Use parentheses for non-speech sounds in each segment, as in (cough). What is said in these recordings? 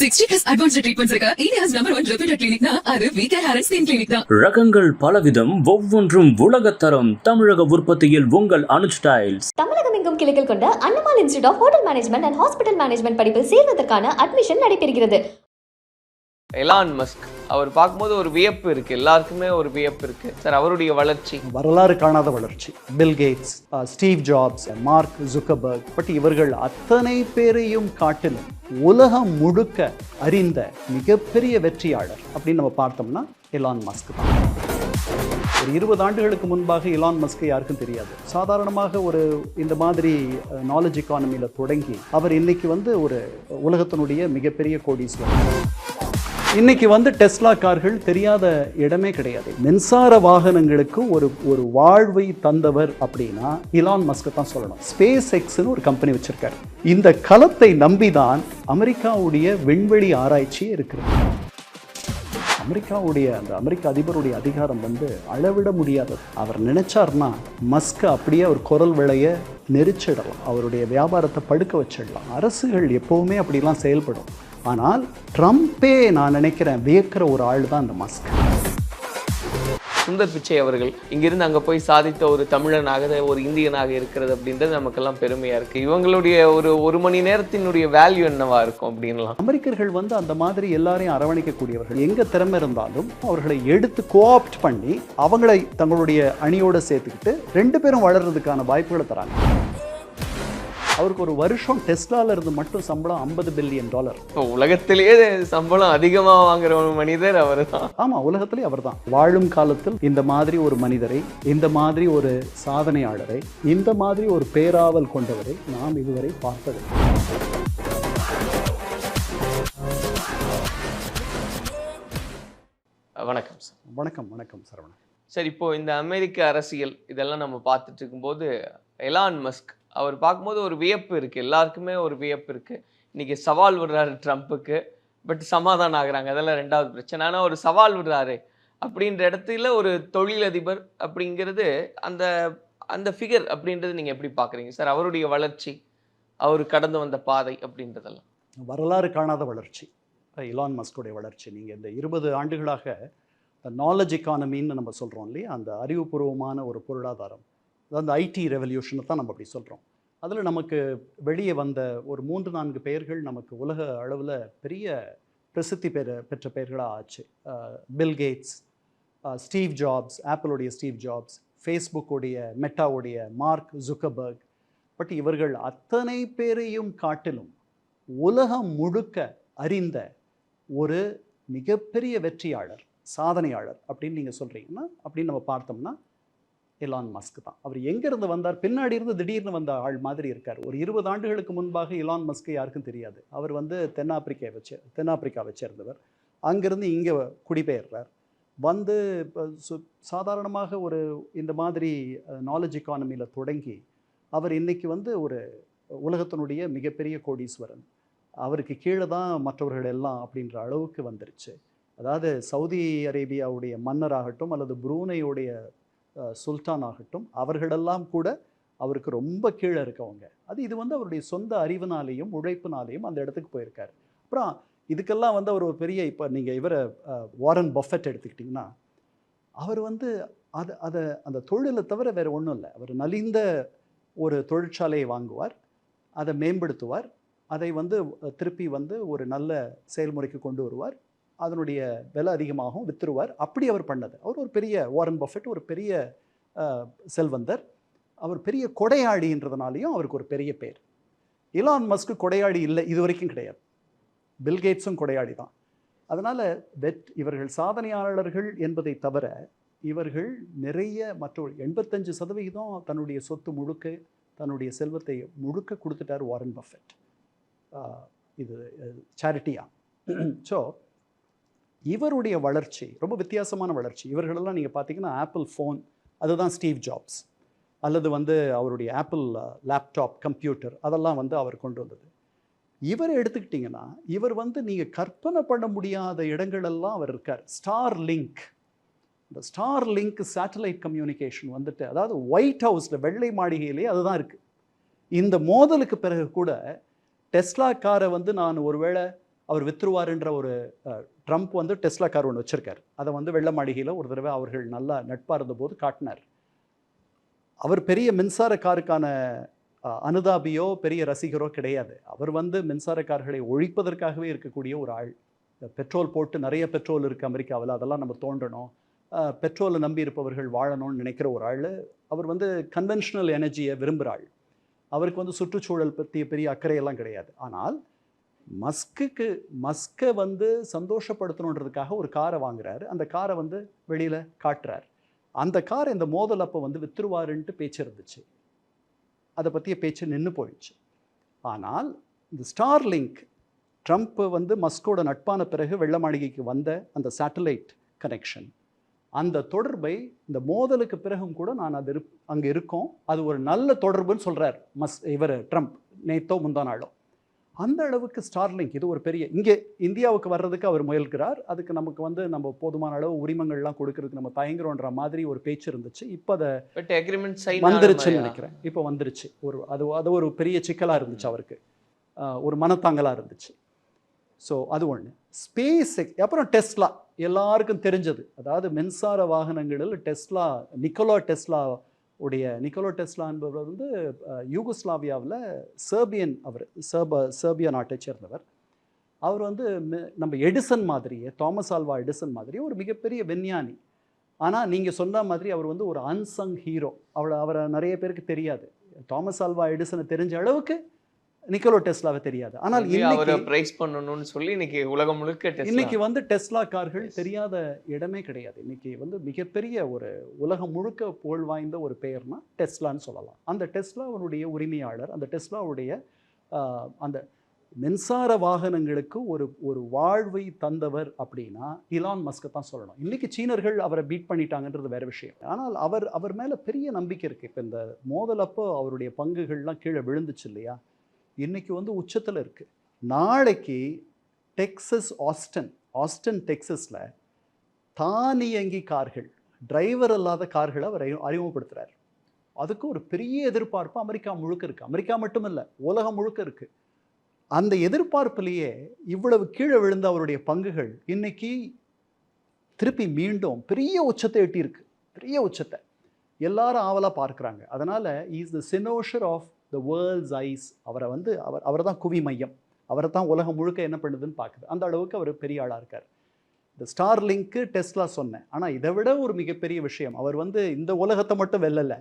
Sixty plus advance treatments இருக்க? India's number one reputed கிளினிக்னா அது we care hair skin clinic தான். ரகங்கள் பலவிதம் ஒவ்வொன்றும் உலகத்தரம் தமிழக உற்பத்தியில் உங்கள் அனுஜ் ஸ்டைல்ஸ் தமிழகம் எங்கும் கிளைகள் கொண்ட Annamal institute of hotel management and hospital management படிப்பில் சேர்வதற்கான அட்மிஷன் நடைபெறுகிறது. எலான் மஸ்க் அவர் பார்க்கும்போது ஒரு வியப்பு இருக்கு. எல்லாருக்குமே ஒரு வியப்பு இருக்கு. சார் அவருடைய வளர்ச்சி. வரலாறு காணாத வளர்ச்சி. Bill Gates Steve Jobs Mark Zuckerberg but இவர்கள் அத்தனை பேரையும் காட்டிலும் உலகம் முழுக்க அறிந்த மிகப்பெரிய வெற்றியாளர் அப்படின்னு நம்ம பார்த்தோம்னா எலான் மஸ்க் தான். ஒரு இருபது ஆண்டுகளுக்கு முன்பாக இலான் மஸ்க் யாருக்கும் தெரியாது. சாதாரணமாக ஒரு இந்த மாதிரி uh, நாலேஜ் எக்கானமியில் தொடங்கி அவர் இன்னைக்கு வந்து ஒரு உலகத்தினுடைய மிகப்பெரிய கோடீஸ்வரர். இன்னைக்கு வந்து டெஸ்லா கார்கள் தெரியாத இடமே கிடையாது. மின்சார வாகனங்களுக்கு ஒரு ஒரு வாழ்வை தந்தவர் அப்படின்னா இலான் மஸ்க தான் சொல்லணும். ஸ்பேஸ் எக்ஸ்னு ஒரு கம்பெனி வச்சிருக்காரு. இந்த களத்தை நம்பிதான் அமெரிக்காவுடைய விண்வெளி ஆராய்ச்சியே இருக்கிறது. அமெரிக்காவுடைய அந்த அமெரிக்க அதிபருடைய அதிகாரம் வந்து அளவிட முடியாதது. அவர் நினைச்சார்னா மஸ்க அப்படியே ஒரு குரல் விளைய நெரிச்சிடலாம். அவருடைய வியாபாரத்தை படுக்க வச்சிடலாம். அரசுகள் எப்பவுமே அப்படிலாம் செயல்படும். ஆனால் ட்ரம்ப்பே நான் நினைக்கிறேன் வியக்கிற ஒரு ஆள் தான் இந்த மஸ்க். சுந்தர் பிச்சை அவர்கள் இங்கிருந்து அங்க போய் சாதித்த ஒரு தமிழனாக ஒரு இந்தியனாக இருக்கிறது அப்படின்றது நமக்கெல்லாம் பெருமையா இருக்கு. இவங்களுடைய ஒரு ஒரு மணி நேரத்தினுடைய வேல்யூ என்னவா இருக்கும் அப்படின்லாம். அமெரிக்கர்கள் வந்து அந்த மாதிரி எல்லாரையும் அரவணைக்கக்கூடியவர்கள். எங்க திறமை இருந்தாலும் அவர்களை எடுத்து கோஆப்ட் பண்ணி அவங்களை தங்களுடைய அணியோட சேர்த்துக்கிட்டு ரெண்டு பேரும் வளர்றதுக்கான வாய்ப்புகளை தராங்க. அவருக்கு ஒரு வருஷம் டெஸ்லால இருந்து மட்டும் சம்பளம் ஐம்பது பில்லியன் டாலர் உலகத்திலேயே சம்பளம் அதிகமா வாங்குற ஒரு மனிதர் அவர் தான் ஆமா உலகத்திலே அவர்தான். வாழும் காலத்தில் இந்த மாதிரி ஒரு மனிதரை இந்த மாதிரி ஒரு சாதனையாளரை இந்த மாதிரி ஒரு பேராவல் கொண்டவரை நாம் இதுவரை பார்த்ததில்லை. வணக்கம் சார். வணக்கம் வணக்கம் சரவணன். சார் இப்போ இந்த அமெரிக்க அரசியல் இதெல்லாம் நம்ம பார்த்துட்டு இருக்கும்போது எலான் மஸ்க் அவர் பார்க்கும்போது ஒரு வியப்பு இருக்குது எல்லாருக்குமே ஒரு வியப்பு இருக்குது இன்றைக்கி சவால் விடுறாரு ட்ரம்ப்புக்கு. பட் சமாதானம் ஆகுறாங்க. அதெல்லாம் ரெண்டாவது பிரச்சனை. ஆனால் ஒரு சவால் விடுறாரு அப்படின்ற இடத்துல ஒரு தொழிலதிபர் அப்படிங்கிறது அந்த அந்த ஃபிகர் அப்படின்றது நீங்கள் எப்படி பார்க்குறீங்க? சார் அவருடைய வளர்ச்சி அவர் கடந்து வந்த பாதை அப்படின்றதெல்லாம். வரலாறு காணாத வளர்ச்சி. இலான் மஸ்குடைய வளர்ச்சி. நீங்கள் இந்த இருபது ஆண்டுகளாக நாலேஜ் எக்கானமின்னு நம்ம சொல்கிறோம் இல்லையா? அந்த அறிவுபூர்வமான ஒரு பொருளாதாரம். அந்த ஐடி ரெவல்யூஷனை தான் நம்ம அப்படி சொல்கிறோம் அதில் நமக்கு வெளியே வந்த ஒரு மூன்று நான்கு பெயர்கள் நமக்கு உலக அளவில் பெரிய பிரசித்தி பெற பெற்ற பெயர்களாக ஆச்சு. பில் கேட்ஸ் ஸ்டீவ் ஜாப்ஸ் ஆப்பிளுடைய ஸ்டீவ் ஜாப்ஸ் ஃபேஸ்புக்குடைய மெட்டாவுடைய மார்க் ஜுக்கபர்க் பட் இவர்கள் அத்தனை பேரையும் காட்டிலும் உலகம் முழுக்க அறிந்த ஒரு மிகப்பெரிய வெற்றியாளர் சாதனையாளர் அப்படின்னு நீங்கள் சொல்கிறீங்கன்னா அப்படின்னு நம்ம பார்த்தோம்னா எலான் மஸ்க் தான். அவர் எங்கேருந்து வந்தார்? பின்னாடி இருந்து திடீர்னு வந்த ஆள் மாதிரி இருக்கார். ஒரு இருபது ஆண்டுகளுக்கு முன்பாக இலான் மஸ்க் யாருக்கும் தெரியாது. அவர் வந்து தென்னாப்பிரிக்கா வச்சு தென்னாப்பிரிக்காவை சேர்ந்தவர். அங்கேருந்து இங்கே குடிபெயர்றார். வந்து இப்போ சு சாதாரணமாக ஒரு இந்த மாதிரி நாலேஜ் எக்கானமியில் தொடங்கி அவர் இன்னைக்கு வந்து ஒரு உலகத்தினுடைய மிகப்பெரிய கோடீஸ்வரன். அவருக்கு கீழே தான் மற்றவர்கள் எல்லாம் அப்படின்ற அளவுக்கு வந்துருச்சு. அதாவது சவுதி அரேபியாவுடைய மன்னராகட்டும் அல்லது புரூனையுடைய சுல்தான் ஆகட்டும் அவர்களெல்லாம் கூட அவருக்கு ரொம்ப கீழே இருக்கவங்க. அது இது வந்து அவருடைய சொந்த அறிவுனாலேயும் உழைப்புனாலேயும் அந்த இடத்துக்கு போயிருக்காரு. அப்புறம் இதுக்கெல்லாம் வந்து அவர் ஒரு பெரிய இப்போ நீங்கள் இவரை வாரன் பஃபெட் எடுத்துக்கிட்டிங்கன்னா அவர் வந்து அது அதை அந்த தொழிலை தவிர வேறு ஒன்றும் இல்லை. அவர் நலிந்த ஒரு தொழிற்சாலையை வாங்குவார் அதை மேம்படுத்துவார் அதை வந்து திருப்பி வந்து ஒரு நல்ல செயல்முறைக்கு கொண்டு வருவார். அதனுடைய விலை அதிகமாகவும் வித்துருவார். அப்படி அவர் பண்ணது. அவர் ஒரு பெரிய வாரன் பஃபெட் ஒரு பெரிய செல்வந்தர். அவர் பெரிய கொடையாடின்றதுனாலையும் அவருக்கு ஒரு பெரிய பேர். இலான் மஸ்க்கு கொடையாடி இல்லை இது வரைக்கும் கிடையாது. பில்கேட்ஸும் கொடையாடி தான். அதனால் வெட் இவர்கள் சாதனையாளர்கள் என்பதை தவிர இவர்கள் நிறைய மற்ற எண்பத்தஞ்சு சதவிகிதம் தன்னுடைய சொத்து முழுக்க தன்னுடைய செல்வத்தை முழுக்க கொடுத்துட்டார் வாரன் பஃபெட் இது சேரிட்டியா ஸோ இவருடைய வளர்ச்சி ரொம்ப வித்தியாசமான வளர்ச்சி. இவர்களெல்லாம் நீங்கள் பார்த்தீங்கன்னா ஆப்பிள் ஃபோன் அதுதான் ஸ்டீவ் ஜாப்ஸ் அல்லது வந்து அவருடைய ஆப்பிள் லேப்டாப் கம்ப்யூட்டர் அதெல்லாம் வந்து அவர் கொண்டு வந்தது. இவரை எடுத்துக்கிட்டிங்கன்னா இவர் வந்து நீங்கள் கற்பனை பண்ண முடியாத இடங்களெல்லாம் அவர் இருக்கார். ஸ்டார் லிங்க் இந்த ஸ்டார் லிங்க் சேட்டலைட் கம்யூனிகேஷன் வந்துட்டு அதாவது ஒயிட் ஹவுஸில் வெள்ளை மாளிகையிலேயே அதுதான் இருக்குது இந்த மோதலுக்கு பிறகு கூட டெஸ்லா காரை வந்து நான் ஒருவேளை அவர் வித்துருவாருன்ற ஒரு ட்ரம்ப் வந்து டெஸ்லா கார் ஒன்று வச்சுருக்கார். அதை வந்து வெள்ள மாளிகையில் ஒரு தடவை அவர்கள் நல்லா நட்பாக இருந்தபோது காட்டினார். அவர் பெரிய மின்சார காருக்கான அனுதாபியோ பெரிய ரசிகரோ கிடையாது. அவர் வந்து மின்சார கார்களை ஒழிப்பதற்காகவே இருக்கக்கூடிய ஒரு ஆள். பெட்ரோல் போட்டு நிறைய பெட்ரோல் இருக்குது அமெரிக்காவில் அதெல்லாம் நம்ம தோன்றணும் பெட்ரோலை நம்பி இருப்பவர்கள் வாழணும்னு நினைக்கிற ஒரு ஆள். அவர் வந்து கன்வென்ஷனல் எனர்ஜியை விரும்புகிற ஆள். அவருக்கு வந்து சுற்றுச்சூழல் பற்றிய பெரிய அக்கறையெல்லாம் கிடையாது. ஆனால் மஸ்குக்கு மஸ்கை வந்து சந்தோஷப்படுத்தணுன்றதுக்காக ஒரு காரை வாங்குறாரு. அந்த காரை வந்து வெளியில் காட்டுறார். அந்த கார் இந்த மோதல் அப்போ வந்து வித்துருவாருன்ட்டு பேச்சு இருந்துச்சு. அதை பற்றிய பேச்சு நின்று போயிடுச்சு. ஆனால் இந்த ஸ்டார் லிங்க் ட்ரம்ப் வந்து மஸ்கோட நட்பான பிறகு வெள்ள மாளிகைக்கு வந்த அந்த சேட்டலைட் கனெக்ஷன் அந்த தொடர்பை இந்த மோதலுக்கு பிறகும் கூட நான் அது இருப் அங்கே இருக்கோம். அது ஒரு நல்ல தொடர்புன்னு சொல்கிறார் மஸ் இவர் ட்ரம்ப் நேத்தோ முந்தா நாளோ. அந்த அளவுக்கு ஸ்டார்லிங்க் இது ஒரு பெரிய இங்கே இந்தியாவுக்கு வர்றதுக்கு அவர் முயல்கிறார். அதுக்கு நமக்கு வந்து நம்ம போதுமான அளவு உரிமங்கள்லாம் கொடுக்கறதுக்கு நம்ம தயங்குறோன்ற மாதிரி ஒரு பேச்சு இருந்துச்சு. இப்போ அதை பட் அக்ரிமெண்ட் சைன் வந்துருச்சுன்னு நினைக்கிறேன். இப்போ வந்துருச்சு. ஒரு அது அது ஒரு பெரிய சிக்கலாக இருந்துச்சு அவருக்கு. ஒரு மனத்தாங்கலாக இருந்துச்சு. ஸோ அது ஒன்று ஸ்பேஸ் அப்புறம் டெஸ்லா எல்லாருக்கும் தெரிஞ்சது. அதாவது மின்சார வாகனங்களில் டெஸ்லா நிக்கோலா டெஸ்லா உடைய நிக்கோலோ டெஸ்லா என்பவர் வந்து யூகோஸ்லாவியாவில் சேர்பியன் அவர் சர்ப சேர்பியா நாட்டை சேர்ந்தவர். அவர் வந்து நம்ம எடிசன் மாதிரியே தாமஸ் ஆல்வா எடிசன் மாதிரியே ஒரு மிகப்பெரிய விஞ்ஞானி. ஆனால் நீங்கள் சொன்ன மாதிரி அவர் வந்து ஒரு அன்சங் ஹீரோ அவளை அவரை நிறைய பேருக்கு தெரியாது. தாமஸ் ஆல்வா எடிசனை தெரிஞ்ச அளவுக்கு நிக்கோலோ டெஸ்லாவை தெரியாது. ஆனால் அவரை இன்னைக்கு பிரைஸ் பண்ணணும்னு சொல்லி இன்னைக்கு உலகம் முழுக்க. இன்னைக்கு வந்து டெஸ்லா கார்கள். தெரியாத இடமே கிடையாது. இன்னைக்கு வந்து மிகப்பெரிய ஒரு உலகம் முழுக்க புகழ் வாய்ந்த ஒரு பெயர்னா டெஸ்லான்னு சொல்லலாம். அந்த டெஸ்லாவுடைய உரிமையாளர் அந்த டெஸ்லாவுடைய அந்த மின்சார வாகனங்களுக்கு ஒரு ஒரு வாழ்வை தந்தவர் அப்படின்னா இலான் மஸ்கை தான் சொல்லணும். இன்னைக்கு சீனர்கள் அவரை பீட் பண்ணிட்டாங்கன்றது வேற விஷயம். ஆனால் அவர் அவர் மேலே பெரிய நம்பிக்கை இருக்குது இப்போ இந்த மோதலப்போ அவருடைய பங்குகள்லாம் கீழே விழுந்துச்சு இல்லையா? இன்றைக்கி வந்து உச்சத்தில் இருக்குது நாளைக்கு டெக்ஸஸ் ஆஸ்டன் ஆஸ்டன் டெக்ஸஸில் தானியங்கி கார்கள் டிரைவர் இல்லாத கார்களை அவர் அறிமுகப்படுத்துகிறார் அதுக்கு ஒரு பெரிய எதிர்பார்ப்பு அமெரிக்கா முழுக்க இருக்குது அமெரிக்கா மட்டுமல்ல உலகம் முழுக்க இருக்குது அந்த எதிர்பார்ப்பிலேயே இவ்வளவு கீழே விழுந்த அவருடைய பங்குகள் இன்றைக்கி திருப்பி மீண்டும் பெரிய உச்சத்தை எட்டியிருக்கு. பெரிய உச்சத்தை. எல்லாரும் ஆவலாக பார்க்குறாங்க. அதனால் is the cynosure of the world's eyes அவரை வந்து அவர் அவர் தான் குவி மையம். அவரை தான் உலகம் முழுக்க என்ன பண்ணுதுன்னு பார்க்குது. அந்த அளவுக்கு அவர் பெரிய ஆளாக இருக்கார். இந்த ஸ்டார் லிங்க்கு டெஸ்லா சொன்னேன். ஆனால் இதை விட ஒரு மிகப்பெரிய விஷயம். அவர் வந்து இந்த உலகத்தை மட்டும் வெல்லலை.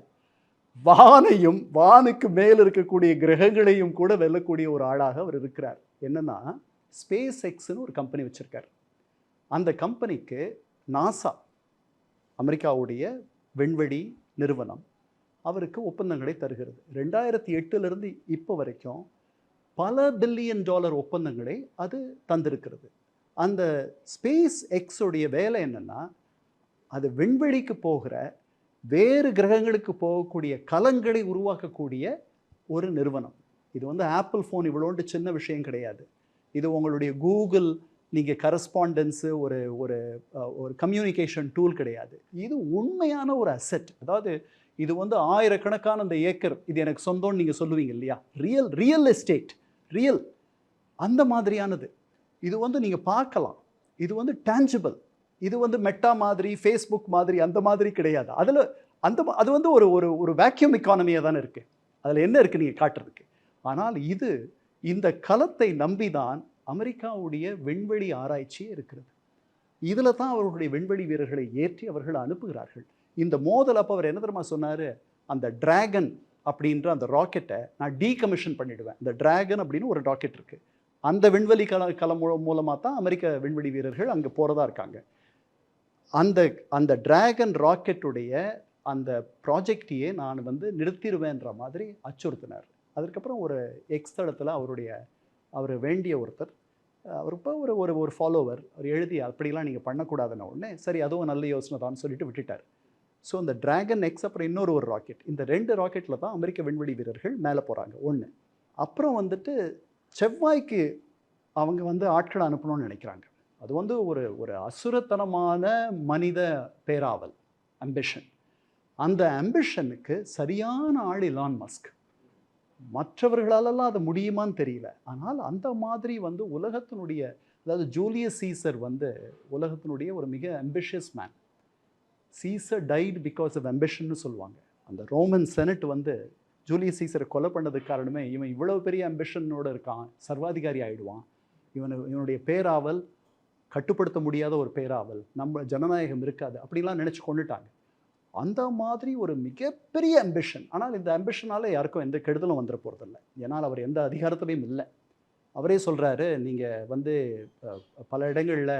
வானையும் வானுக்கு மேல் இருக்கக்கூடிய கிரகங்களையும் கூட வெல்லக்கூடிய ஒரு ஆளாக அவர் இருக்கிறார். என்னன்னா ஸ்பேஸ் எக்ஸ்னு ஒரு கம்பெனி வச்சுருக்கார். அந்த கம்பெனிக்கு நாசா அமெரிக்காவுடைய விண்வெளி நிறுவனம் அவருக்கு ஒப்பந்தங்களை தருகிறது. ரெண்டாயிரத்தி எட்டுலேருந்து இப்போ வரைக்கும் பல பில்லியன் டாலர் ஒப்பந்தங்களை அது தந்திருக்கிறது. அந்த ஸ்பேஸ் எக்ஸோடைய வேலை என்னென்னா அது விண்வெளிக்கு போகிற வேறு கிரகங்களுக்கு போகக்கூடிய கலங்களை உருவாக்கக்கூடிய ஒரு நிறுவனம். இது வந்து ஆப்பிள் ஃபோன் இவ்வளோண்டு சின்ன விஷயம் கிடையாது. இது உங்களுடைய கூகுள் நீங்கள் கரஸ்பாண்டன்ஸு ஒரு ஒரு ஒரு கம்யூனிகேஷன் டூல் கிடையாது. இது உண்மையான ஒரு அசெட். அதாவது இது வந்து ஆயிரக்கணக்கான அந்த ஏக்கர். இது எனக்கு சொந்தம்னு நீங்கள் சொல்லுவீங்க இல்லையா? ரியல் ரியல் எஸ்டேட் ரியல் அந்த மாதிரியானது. இது வந்து நீங்கள் பார்க்கலாம். இது வந்து டேஞ்சிபிள் இது வந்து மெட்டா மாதிரி ஃபேஸ்புக் மாதிரி அந்த மாதிரி கிடையாது. அதில் அந்த அது வந்து ஒரு ஒரு ஒரு வேக்யூம் இக்கானமியாக தானே இருக்குது அதில் என்ன இருக்குது நீங்கள் காட்டுறதுக்கு? ஆனால் இது இந்த களத்தை நம்பி தான் அமெரிக்காவுடைய விண்வெளி ஆராய்ச்சியே இருக்கிறது. இதில் தான் அவர்களுடைய விண்வெளி வீரர்களை ஏற்றி அவர்கள் அனுப்புகிறார்கள். இந்த மோதல் அப்போ அவர் என்ன தெரியுமா சொன்னார்? அந்த டிராகன் அப்படின்ற அந்த ராக்கெட்டை நான் டீகமிஷன் பண்ணிவிடுவேன் இந்த டிராகன் அப்படின்னு ஒரு ராக்கெட் இருக்குது அந்த விண்வெளி கல கலம் மூலமாக தான் அமெரிக்க விண்வெளி வீரர்கள் அங்கே போகிறதா இருக்காங்க. அந்த அந்த டிராகன் ராக்கெட்டுடைய அந்த ப்ராஜெக்டையே நான் வந்து நிறுத்திடுவேன்ற மாதிரி அச்சுறுத்தினார். அதுக்கப்புறம் ஒரு எக்ஸ் தளத்தில் அவருடைய அவர் வேண்டிய ஒருத்தர் அவர் இப்போ ஒரு ஒரு ஒரு ஃபாலோவர் அவர் எழுதி அப்படிலாம் நீங்கள் பண்ணக்கூடாதுன்ன உடனே சரி அதுவும் நல்ல யோசனை தான் சொல்லிட்டு விட்டுட்டார். ஸோ இந்த டிராகன் எக்ஸ் அப்புறம் இன்னொரு ஒரு ராக்கெட் இந்த ரெண்டு ராக்கெட்டில் தான் அமெரிக்க விண்வெளி வீரர்கள் மேலே போகிறாங்க ஒன்று அப்புறம் வந்துட்டு செவ்வாய்க்கு அவங்க வந்து ஆட்களை அனுப்பணும்னு நினைக்கிறாங்க. அது வந்து ஒரு ஒரு அசுரத்தனமான மனித பேராவல் அம்பிஷன் அந்த அம்பிஷனுக்கு சரியான ஆள் இலான் மஸ்க் மற்றவர்களாலெல்லாம் அது முடியுமான்னு தெரியல. ஆனால் அந்த மாதிரி வந்து உலகத்தினுடைய அதாவது ஜூலியஸ் சீசர் வந்து உலகத்தினுடைய ஒரு மிக ambitious man Caesar died because of அம்பிஷன்னு சொல்லுவாங்க. அந்த ரோமன் செனட் வந்து ஜூலியஸ் சீசரை கொலை பண்ணதுக்கு காரணமே இவன் இவ்வளோ பெரிய அம்பிஷனோடு இருக்கான் சர்வாதிகாரி ஆயிடுவான். இவனு இவனுடைய பேராவல் கட்டுப்படுத்த முடியாத ஒரு பேராவல். நம்ம ஜனநாயகம் இருக்காது. அப்படிலாம் நினச்சி கொண்டுட்டாங்க. அந்த மாதிரி ஒரு மிகப்பெரிய அம்பிஷன் ஆனால் இந்த அம்பிஷனால் யாருக்கும் எந்த கெடுதலும் வந்துட போகிறதில்ல ஏன்னால் அவர் எந்த அதிகாரத்துலையும் இல்லை. அவரே சொல்கிறாரு நீங்கள் வந்து பல இடங்களில்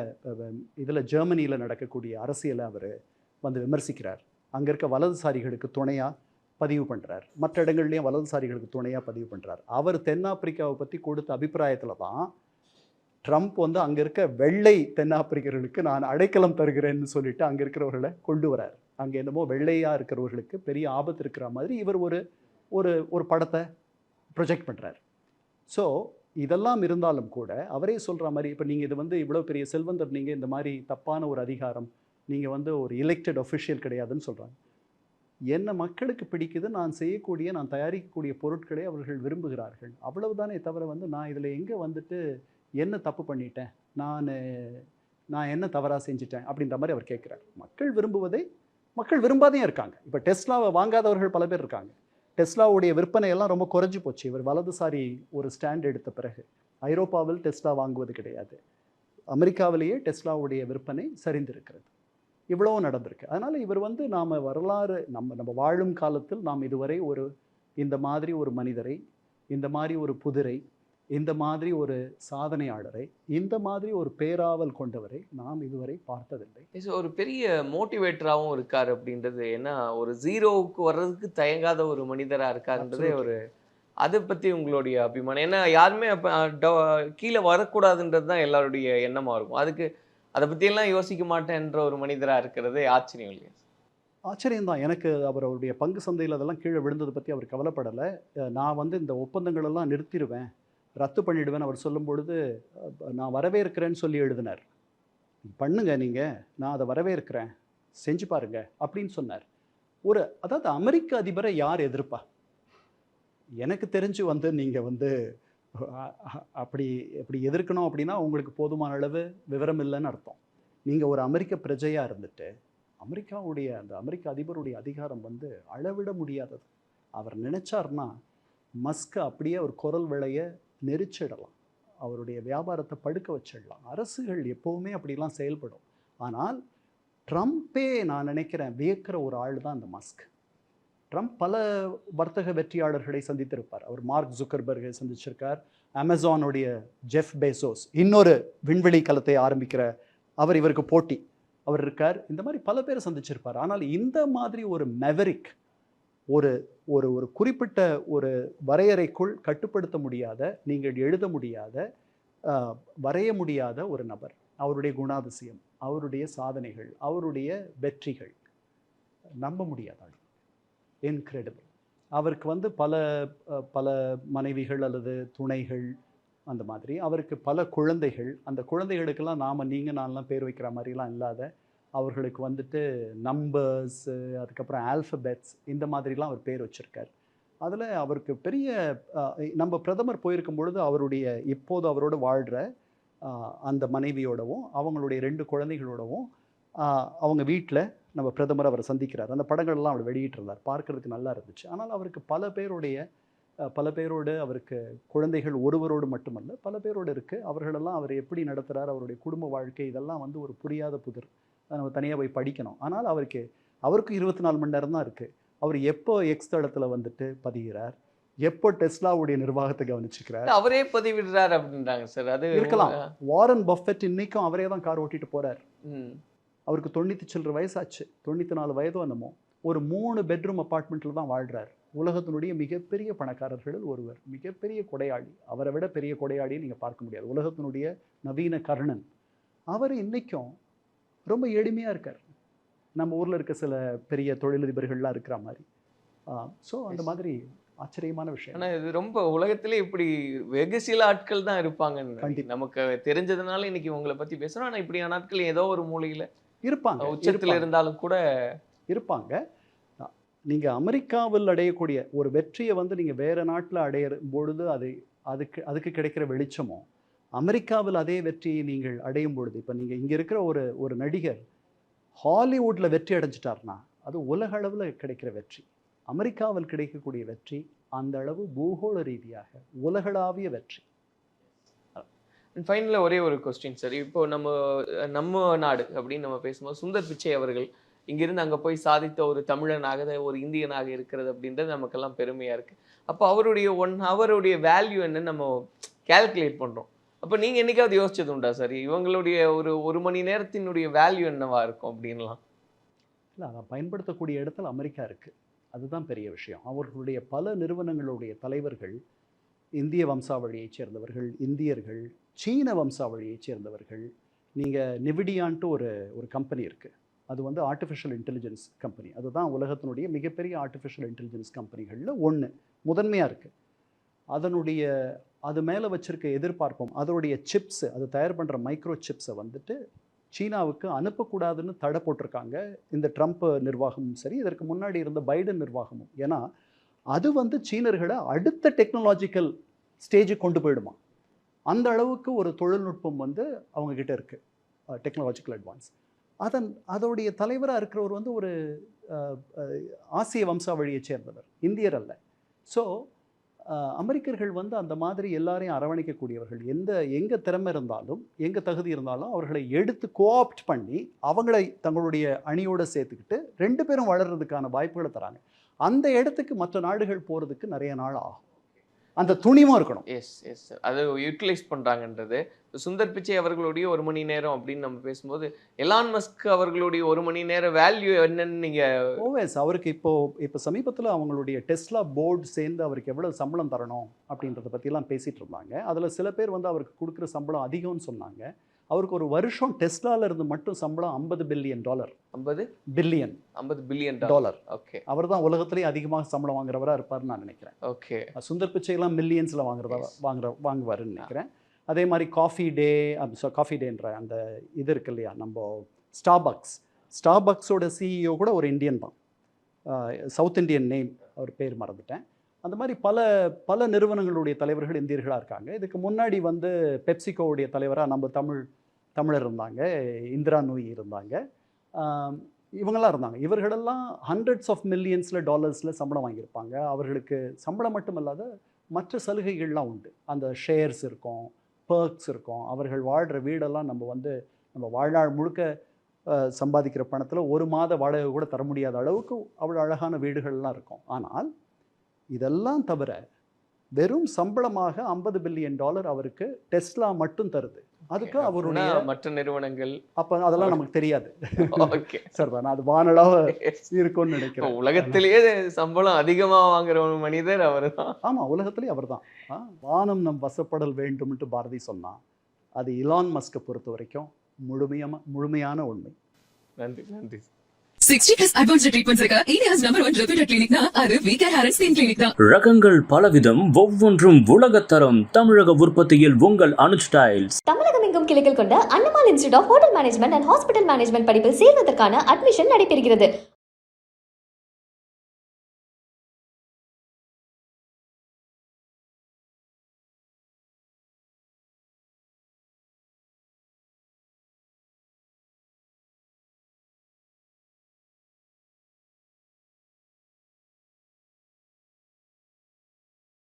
இதில் ஜெர்மனியில் நடக்கக்கூடிய அரசியலை அவர் வந்து விமர்சிக்கிறார். அங்கே இருக்க வலதுசாரிகளுக்கு துணையாக பதிவு பண்ணுறார் மற்ற இடங்கள்லையும் வலதுசாரிகளுக்கு துணையாக பதிவு பண்ணுறார் அவர் தென்னாப்பிரிக்காவை பற்றி கொடுத்த அபிப்பிராயத்தில் தான் ட்ரம்ப் வந்து அங்கே இருக்க வெள்ளை தென்னாப்பிரிக்கர்களுக்கு நான் அடைக்கலம் தருகிறேன்னு சொல்லிட்டு அங்கே இருக்கிறவர்களை கொண்டு வரார். அங்கே என்னமோ வெள்ளையாக இருக்கிறவர்களுக்கு பெரிய ஆபத்து இருக்கிற மாதிரி இவர் ஒரு ஒரு ஒரு படத்தை ப்ரொஜெக்ட் பண்ணுறார் ஸோ இதெல்லாம் இருந்தாலும் கூட அவரே சொல்கிற மாதிரி இப்போ நீங்கள் இது வந்து இவ்வளோ பெரிய செல்வந்தர் நீங்கள் இந்த மாதிரி தப்பான ஒரு அதிகாரம் நீங்கள் வந்து ஒரு எலெக்டட் ஒஃபிஷியல் கிடையாதுன்னு சொல்கிறாங்க என்ன மக்களுக்கு பிடிக்குது நான் செய்யக்கூடிய நான் தயாரிக்கக்கூடிய பொருட்களை அவர்கள் விரும்புகிறார்கள். அவ்வளவுதானே தவிர வந்து நான் இதில் எங்கே வந்துட்டு என்ன தப்பு பண்ணிட்டேன் நான் நான் என்ன தவறாக செஞ்சிட்டேன் அப்படின்ற மாதிரி அவர் கேட்குறார். மக்கள் விரும்புவதை மக்கள் விரும்பாதையும் இருக்காங்க. இப்போ டெஸ்லாவை வாங்காதவர்கள் பல பேர் இருக்காங்க. டெஸ்லாவுடைய விற்பனை எல்லாம் ரொம்ப குறைஞ்சி போச்சு. இவர் வலதுசாரி ஒரு ஸ்டாண்ட் எடுத்த பிறகு. ஐரோப்பாவில் டெஸ்லா வாங்குவது கிடையாது. அமெரிக்காவிலேயே டெஸ்லாவுடைய விற்பனை சரிந்திருக்கிறது. இவ்வளோ நடந்திருக்கு. அதனால் இவர் வந்து நாம் வரலாறு நம்ம நம்ம வாழும் காலத்தில் நாம் இதுவரை ஒரு இந்த மாதிரி ஒரு மனிதரை இந்த மாதிரி ஒரு புதிரை இந்த மாதிரி ஒரு சாதனையாளரை இந்த மாதிரி ஒரு பேராவல் கொண்டவரை நாம் இதுவரை பார்த்ததில்லை. ஒரு பெரிய மோட்டிவேட்டராகவும் இருக்காரு அப்படின்றது ஏன்னா ஒரு ஜீரோவுக்கு வர்றதுக்கு தயங்காத ஒரு மனிதரா இருக்காருன்றதே. ஒரு அதை பத்தி உங்களுடைய அபிமானம். ஏன்னா யாருமே அப்ப கீழே வரக்கூடாதுன்றது தான் எல்லாருடைய எண்ணமா இருக்கும். அதுக்கு அதை பற்றியெல்லாம் யோசிக்க மாட்டேன்ற ஒரு மனிதராக இருக்கிறது ஆச்சரியம் இல்லையா? ஆச்சரியம்தான். எனக்கு அவர் அவருடைய பங்கு சந்தையில் அதெல்லாம் கீழே விழுந்ததை பற்றி அவர் கவலைப்படலை. நான் வந்து இந்த ஒப்பந்தங்களெல்லாம் நிறுத்திடுவேன். ரத்து பண்ணிடுவேன் அவர் சொல்லும் பொழுது நான் வரவேற்கிறேன்னு சொல்லி எழுதினார். பண்ணுங்க நீங்கள் நான் அதை வரவேற்கிறேன். செஞ்சு பாருங்க. அப்படின்னு சொன்னார். ஒரு அதாவது அமெரிக்க அதிபரை யார் எதிர்ப்பா? எனக்கு தெரிஞ்சு வந்து நீங்கள் வந்து அப்படி அப்படி எதிர்க்கணும் அப்படின்னா உங்களுக்கு போதுமான அளவு விவரம் இல்லைன்னு அர்த்தம். நீங்கள் ஒரு அமெரிக்க பிரஜையாக இருந்துட்டு அமெரிக்காவுடைய அந்த அமெரிக்க அதிபருடைய அதிகாரம் வந்து அளவிட முடியாதது. அவர் நினைச்சார்னா மஸ்கை அப்படியே ஒரு குரல் விளைய நெரிச்சிடலாம். அவருடைய வியாபாரத்தை படுக்க வச்சிடலாம். அரசுகள் எப்போவுமே அப்படிலாம் செயல்படும். ஆனால் ட்ரம்ப்பே நான் நினைக்கிறேன் வியக்கிற ஒரு ஆள் தான் அந்த மஸ்க். ட்ரம்ப் பல வர்த்தக வெற்றியாளர்களை சந்தித்திருப்பார். அவர் மார்க் ஜுக்கர்பர்கை சந்திச்சிருக்கார். அமேசானுடைய ஜெஃப் பேசோஸ் இன்னொரு விண்வெளி கலத்தை ஆரம்பிக்கிற அவர் இவருக்கு போட்டி. அவர் இருக்கார். இந்த மாதிரி பல பேரை சந்திச்சிருப்பார். ஆனால் இந்த மாதிரி ஒரு மெவரிக் ஒரு ஒரு ஒரு குறிப்பிட்ட ஒரு வரையறைக்குள் கட்டுப்படுத்த முடியாத நீங்கள் எழுத முடியாத வரைய முடியாத ஒரு நபர். அவருடைய குணாதிசயம் அவருடைய சாதனைகள் அவருடைய வெற்றிகள் நம்ப முடியாத? இன்க்ரெடிபிள் அவருக்கு வந்து பல பல மனைவிகள் அல்லது துணைகள் அந்த மாதிரி. அவருக்கு பல குழந்தைகள். அந்த குழந்தைகளுக்கெல்லாம் நாம் நீங்கள் நான்லாம் பேர் வைக்கிற மாதிரிலாம் இல்லாத அவர்களுக்கு வந்துட்டு நம்பர்ஸு அதுக்கப்புறம் ஆல்ஃபபெட்ஸ் இந்த மாதிரிலாம் அவர் பேர் வச்சுருக்கார். அதில் அவருக்கு பெரிய நம்ம பிரதமர் போயிருக்கும் பொழுது அவருடைய இப்போது அவரோட வாழ்கிற அந்த மனைவியோடவும் அவங்களுடைய ரெண்டு குழந்தைகளோடவும் அவங்க வீட்டில் நம்ம பிரதமர் அவரை சந்திக்கிறார். அந்த படங்கள்லாம் அவர் வெளியிட்டிருந்தார். பார்க்கறதுக்கு நல்லா இருந்துச்சு. ஆனால் அவருக்கு பல பேருடைய பல பேரோடு அவருக்கு குழந்தைகள் ஒருவரோடு மட்டுமல்ல பல பேரோடு இருக்குது அவர்களெல்லாம் அவர் எப்படி நடத்துகிறார் அவருடைய குடும்ப வாழ்க்கை இதெல்லாம் வந்து ஒரு புரியாத புதிர். அதை நம்ம தனியாக போய் படிக்கணும். ஆனால் அவருக்கு அவருக்கு இருபத்தி நாலு மணி நேரம் தான் இருக்குது அவர் எப்போ எக்ஸ் தளத்தில் வந்துட்டு பதிகிறார்? எப்போ டெஸ்லாவுடைய நிர்வாகத்தை கவனிச்சுக்கிறார்? அவரே பதிவிடுறாரு அப்படின்றாங்க சார். அது இருக்கலாம். வாரன் பஃபெட் இன்னைக்கும் அவரே தான் கார் ஓட்டிட்டு போறார். அவருக்கு தொண்ணூற்றி சில்லற வயசாச்சு. தொண்ணூற்றி நாலு வயதோ என்னமோ. ஒரு மூணு பெட்ரூம் அப்பார்ட்மெண்ட்டில் தான் வாழ்றார். உலகத்தினுடைய மிகப்பெரிய பணக்காரர்களில் ஒருவர். மிகப்பெரிய கொடையாளி. அவரை விட பெரிய கொடையாளியை நீங்கள் பார்க்க முடியாது. உலகத்தினுடைய நவீன கர்ணன். அவர் இன்னைக்கும் ரொம்ப எளிமையாக இருக்கார். நம்ம ஊரில் இருக்க சில பெரிய தொழிலதிபர்கள்லாம் இருக்கிற மாதிரி. ஸோ அந்த. மாதிரி ஆச்சரியமான விஷயம். ஆனா இது ரொம்ப உலகத்திலே இப்படி வெகு சில ஆட்கள் தான் கண்டிப்பா. நமக்கு தெரிஞ்சதுனால இன்னைக்கு உங்களை பத்தி பேசுறோம். ஆனா இப்படியான ஆட்கள் ஏதோ ஒரு மூலையில இருப்பாங்க உச்சத்துல. இருந்தாலும் கூட இருப்பாங்க. நீங்கள் அமெரிக்காவில் அடையக்கூடிய ஒரு வெற்றியை வந்து நீங்கள் வேறு நாட்டில் அடைய பொழுது அது அதுக்கு அதுக்கு கிடைக்கிற வெளிச்சமோ அமெரிக்காவில் அதே வெற்றியை நீங்கள் அடையும் பொழுது இப்போ நீங்கள் இங்கே இருக்கிற ஒரு ஒரு நடிகர் ஹாலிவுட்டில் வெற்றி அடைஞ்சிட்டார்னா அது உலக அளவில் கிடைக்கிற வெற்றி. அமெரிக்காவில் கிடைக்கக்கூடிய வெற்றி அந்த அளவு பூகோள ரீதியாக உலகளாவிய வெற்றி. ஃபைனலில் ஒரே ஒரு கொஸ்டின் சார் இப்போ நம்ம நம்ம நாடு அப்படின்னு நம்ம பேசும்போது சுந்தர் பிச்சை அவர்கள் இங்கிருந்து அங்கே போய் சாதித்த ஒரு தமிழனாக ஒரு இந்தியனாக இருக்கிறது அப்படின்றது நமக்கெல்லாம் பெருமையாக இருக்குது அப்போ அவருடைய ஒன் அவருடைய வேல்யூ என்னன்னு நம்ம கேல்குலேட் பண்ணுறோம் அப்போ நீங்கள் என்னைக்காவது யோசிச்சது உண்டா சார் இவங்களுடைய ஒரு ஒரு மணி நேரத்தினுடைய வேல்யூ என்னவா இருக்கும் அப்படின்லாம் இல்லை அதை பயன்படுத்தக்கூடிய இடத்துல அமெரிக்கா இருக்குது அதுதான் பெரிய விஷயம். அவர்களுடைய பல நிறுவனங்களுடைய தலைவர்கள் இந்திய வம்சாவழியைச் சேர்ந்தவர்கள் இந்தியர்கள் சீன வம்சாவழியைச் சேர்ந்தவர்கள் நீங்கள் நிவிடியான்ட்டு ஒரு ஒரு கம்பெனி இருக்குது அது வந்து ஆர்டிஃபிஷியல் இன்டெலிஜென்ஸ் கம்பெனி அதுதான் உலகத்தினுடைய மிகப்பெரிய ஆர்டிஃபிஷியல் இன்டெலிஜென்ஸ் கம்பெனிகளில் ஒன்று முதன்மையாக இருக்குது அதனுடைய அது மேலே வச்சுருக்க எதிர்பார்ப்பும் அதனுடைய சிப்ஸ் அது தயார் பண்ணுற மைக்ரோ சிப்ஸை வந்துட்டு சீனாவுக்கு அனுப்பக்கூடாதுன்னு தடை போட்டிருக்காங்க. இந்த ட்ரம்ப் நிர்வாகமும் சரி இதற்கு முன்னாடி இருந்த பைடன் நிர்வாகமும். ஏன்னா அது வந்து சீனர்களை அடுத்த டெக்னாலஜிக்கல் ஸ்டேஜுக்கு கொண்டு போயிடுமா? அந்த அளவுக்கு ஒரு தொழில்நுட்பம் வந்து அவங்கக்கிட்ட இருக்குது டெக்னாலஜிக்கல் அட்வான்ஸ் அதன் அதோடைய தலைவராக இருக்கிறவர் வந்து ஒரு ஆசிய வம்சாவழியைச் சேர்ந்தவர். இந்தியர் அல்ல. ஸோ அமெரிக்கர்கள் வந்து அந்த மாதிரி எல்லாரையும் அரவணைக்கக்கூடியவர்கள். எந்த எங்கே திறமை இருந்தாலும் எங்கே தகுதி இருந்தாலும் அவர்களை எடுத்து கோஆப்ட் பண்ணி அவங்களை தங்களுடைய அணியோடு சேர்த்துக்கிட்டு ரெண்டு பேரும் வளர்கிறதுக்கான வாய்ப்புகளை தராங்க. அந்த இடத்துக்கு மற்ற நாடுகள் போகிறதுக்கு நிறைய நாள் ஆகும். அந்த துணிவும் இருக்கணும். எஸ் எஸ் சார் அது யூட்டிலைஸ் பண்ணுறாங்கன்றது சுந்தர் பிச்சை அவர்களுடைய ஒரு மணி நேரம் அப்படின்னு நம்ம பேசும்போது எலான் மஸ்க் அவர்களுடைய ஒரு மணி நேர வேல்யூ என்னன்னு நீங்கள் ஓஎஸ் அவருக்கு இப்போ இப்போ சமீபத்தில் அவங்களுடைய டெஸ்லா போர்டு சேர்ந்து அவருக்கு எவ்வளவு சம்பளம் தரணும் அப்படின்றத பற்றிலாம் பேசிகிட்டு இருந்தாங்க. அதில் சில பேர் வந்து அவருக்கு கொடுக்குற சம்பளம் அதிகம்னு சொன்னாங்க. அவருக்கு ஒரு வருஷம் டெஸ்லால இருந்து மட்டும் சம்பளம் ஐம்பது பில்லியன் டாலர். ஐம்பது? பில்லியன். ஐம்பது பில்லியன் டாலர். ஓகே. அவர் தான் உலகத்திலேயே அதிகமாக சம்பளம் வாங்குறவரா இருப்பார்னு நான் நினைக்கிறேன். ஓகே. சுந்தர் பிச்சைலாம் மில்லியன்ஸில் வாங்குறதா. வாங்குற வாங்குவாருன்னு நினைக்கிறேன். அதே மாதிரி காஃபி டே காஃபி டேன்ற அந்த இது இருக்கு இல்லையா நம்ம ஸ்டாபக்ஸ் ஸ்டாபக்ஸோட சிஇஓ கூட ஒரு இந்தியன் தான். சவுத் இந்தியன் நேம் அவர் பேர் மறந்துட்டேன். அந்த மாதிரி பல பல நிறுவனங்களுடைய தலைவர்கள் இந்தியர்களாக இருக்காங்க. இதுக்கு முன்னாடி வந்து பெப்சிகோவுடைய தலைவராக நம்ம தமிழ் தமிழர் இருந்தாங்க. இந்திரா நூயி இருந்தாங்க. இவங்களாம் இவங்கெல்லாம் இருந்தாங்க. இவர்களெல்லாம் ஹண்ட்ரட்ஸ் ஆஃப் மில்லியன்ஸில் டாலர்ஸில் சம்பளம் வாங்கியிருப்பாங்க. அவர்களுக்கு சம்பளம் மட்டும் இல்லாத மற்ற சலுகைகள்லாம் உண்டு. அந்த ஷேர்ஸ் இருக்கும் பர்க்ஸ் இருக்கும். அவர்கள் வாழ்கிற வீடெல்லாம் நம்ம வந்து நம்ம வாழ்நாள் முழுக்க சம்பாதிக்கிற பணத்தில் ஒரு மாத வாடகை கூட தர முடியாத அளவுக்கு அவ்வளோ அழகான வீடுகள்லாம் இருக்கும். ஆனால் இதெல்லாம் தவிர வெறும் சம்பளமாக ஐம்பது பில்லியன் டாலர் அவருக்கு டெஸ்லா மட்டும் தருது. அதுக்கு அவருடைய மற்ற நிறுவனங்கள் அப்போ அதெல்லாம் நமக்கு தெரியாது. ஓகே. சார் நான் அது வானலாக (laughs) இருக்கும்னு நினைக்கிறேன். உலகத்திலேயே சம்பளம் அதிகமா வாங்குற ஒரு மனிதர் அவர்தான் ஆமாம் உலகத்திலே அவர் தான். வானம் நம் வசப்படல் வேண்டும்ட்டு பாரதி சொன்னான் அது இலான் மஸ்கை பொறுத்த வரைக்கும் முழுமையமா முழுமையான உண்மை. நன்றி நன்றி. சிக்ஸ்டி பிளஸ் அட்வான்ஸ்ட் ட்ரீட்மெண்ட்ஸ் இருக்க இந்தியாஸ் நம்பர் ஒன் ரெப்யூட்டட் கிளினிக்னா அது V Care hair and skin clinic தான் ரகங்கள் பலவிதம் ஒவ்வொன்றும் உலகத்தரம். தமிழக உற்பத்தியில் உங்கள் அனுஜ் டைல்ஸ். தமிழகம் எங்கும் கிளைகள் கொண்ட Annamalai institute of hotel management and hospital management படிப்பில் சேர்வதற்கான அட்மிஷன் நடைபெறுகிறது.